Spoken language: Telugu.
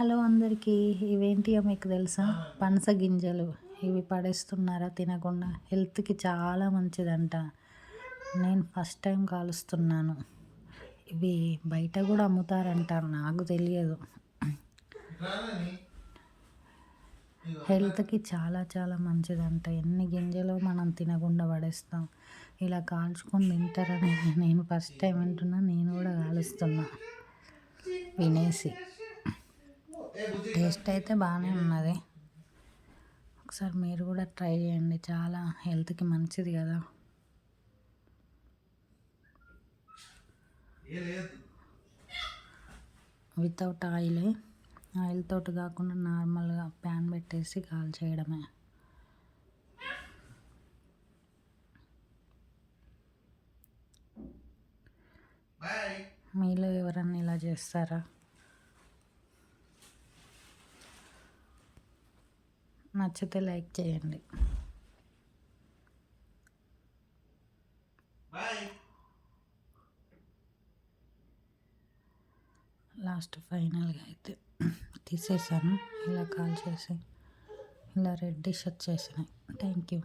హలో అందరికీ ఇవేంటియో మీకు తెలుసా? పనస గింజలు ఇవి పడేస్తున్నారా తినకుండా. హెల్త్కి చాలా మంచిదంట. నేను ఫస్ట్ టైం కాలుస్తున్నాను. ఇవి బయట కూడా అమ్ముతారంట నాకు తెలియదు. హెల్త్కి చాలా చాలా మంచిదంట. ఎన్ని గింజలు మనం తినకుండా పడేస్తాం. ఇలా కాల్చుకొని తింటారని నేను ఫస్ట్ టైం వింటున్నా నేను కూడా కాలుస్తున్నా. వినేసి. టేస్ట్ అయితే బాగానే ఉన్నది. ఒకసారి మీరు కూడా ట్రై చేయండి. చాలా హెల్త్కి మంచిది కదా. Without oil. ఆయిల్ తోటి కాకుండా నార్మల్గా ప్యాన్ పెట్టేసి కాల్ చేయడమే. మీలో ఎవరన్నా ఇలా చేస్తారా? నచ్చితే లైక్ చేయండి. లాస్ట్ ఫైనల్గా అయితే తీసేసాను. ఇలా కాల్ చేసి ఇలా రెడ్ డిష్ వచ్చేసినాయి థ్యాంక్ యూ.